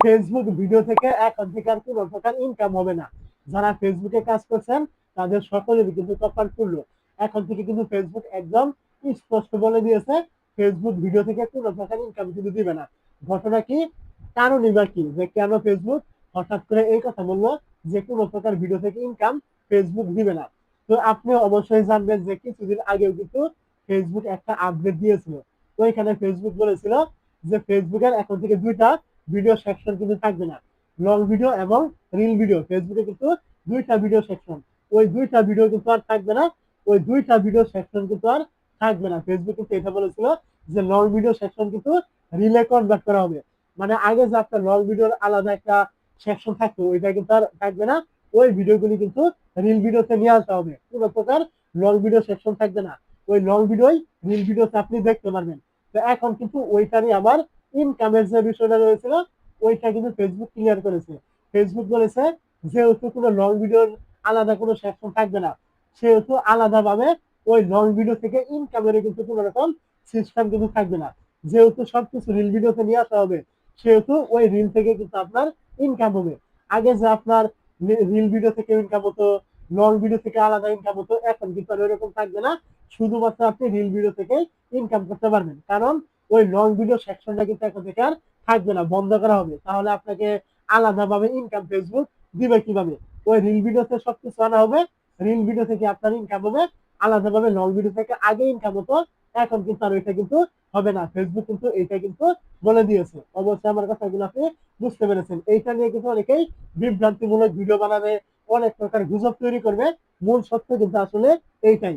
Facebook video থেকে আর কোনো প্রকার ইনকাম হবে না। যারা ফেসবুকে কাজ করছেন, তাদের সকলেরই কিন্তু কপাল খুললো। এখন থেকে কিন্তু ফেসবুক একদম স্পষ্ট বলে দিয়েছে ফেসবুক ভিডিও থেকে কোনো প্রকার ইনকাম কিন্তু দিবে না। ঘটনা কি? কারণই বা কি? যে কেন ফেসবুক হঠাৎ করে এই কথা বলল যে কোনো প্রকার ভিডিও থেকে ইনকাম ফেসবুক দিবে না। তো আপনি অবশ্যই জানবেন যে কিছুদিন আগেও কিন্তু ফেসবুক একটা আপডেট দিয়েছিল। তো এখানে ফেসবুক বলেছিল যে ফেসবুকের এখন থেকে দুইটা ভিডিও সেকশন কিন্তু থাকবে না। লং ভিডিও এবং রিল ভিডিও ফেসবুকে কিন্তু দুইটা ভিডিও সেকশন ওই দুইটা ভিডিও কিন্তু আর থাকবে না। ওই দুইটা ভিডিও সেকশন কিন্তু আর থাকবে না। ফেসবুক কিন্তু এটা বলেছিল যে লং ভিডিও সেকশন কিন্তু রিলে কনভার্ট করা হবে। মানে আগে যে আপনার লং ভিডিওর আলাদা একটা সেকশন থাকতো, ওইটা কিন্তু আর থাকবে না। ওই ভিডিওগুলি কিন্তু রিল ভিডিওতে নিয়ে আসা হবে। কোনো প্রকার লং ভিডিও সেকশন থাকবে না। ওই লং ভিডিওই রিল ভিডিওতে আপনি দেখতে পারবেন। তো এখন কিন্তু ওইটারই আবার ইনকামের যে বিষয়টা রয়েছিল ওইটা কিন্তু ফেসবুক ক্লিয়ার করেছে। ফেসবুক বলেছে, যেহেতু কোনো লং ভিডিওর আলাদা কোনো সেকশন থাকবে না, সেহেতু আলাদাভাবে ওই লং ভিডিও থেকে ইনকামের কিন্তু কোনো রকম সিস্টেম কিন্তু থাকবে না। যেহেতু সবকিছু রিল ভিডিওতে নিয়ে আসা হবে, সেহেতু ওই রিল থেকে কিন্তু আপনার ইনকাম হবে। আগে যে আপনার রিল ভিডিও থেকে ইনকাম হতো লং ভিডিও থেকে আলাদা ইনকাম হতো, এখন কিন্তু আর ওইরকম থাকবে না। শুধুমাত্র আপনি রিল ভিডিও থেকে ইনকাম করতে পারবেন। কারণ ওই লং ভিডিও সেকশনটা কিন্তু এখন থেকে আর থাকবে না, বন্ধ করা হবে। তাহলে আপনাকে আলাদাভাবে ইনকাম ফেসবুক দিবে কীভাবে? ওই রিল ভিডিওতে সবকিছু আনা হবে রিল ভিডিও থেকে আপনার ইনকাম হবে, আলাদাভাবে লং ভিডিও থেকে আগে ইনকাম হতো, এখন কিন্তু আর ওইটা কিন্তু হবে না। ফেসবুক কিন্তু এইটা কিন্তু বলে দিয়েছে। অবশ্যই আমার কথাগুলো আপনি বুঝতে পেরেছেন। এইটা নিয়ে কিন্তু অনেকেই বিভ্রান্তিমূলক ভিডিও বানাবে, অনেক প্রকার গুজব তৈরি করবে। মূল সত্য কিন্তু আসলে এইটাই।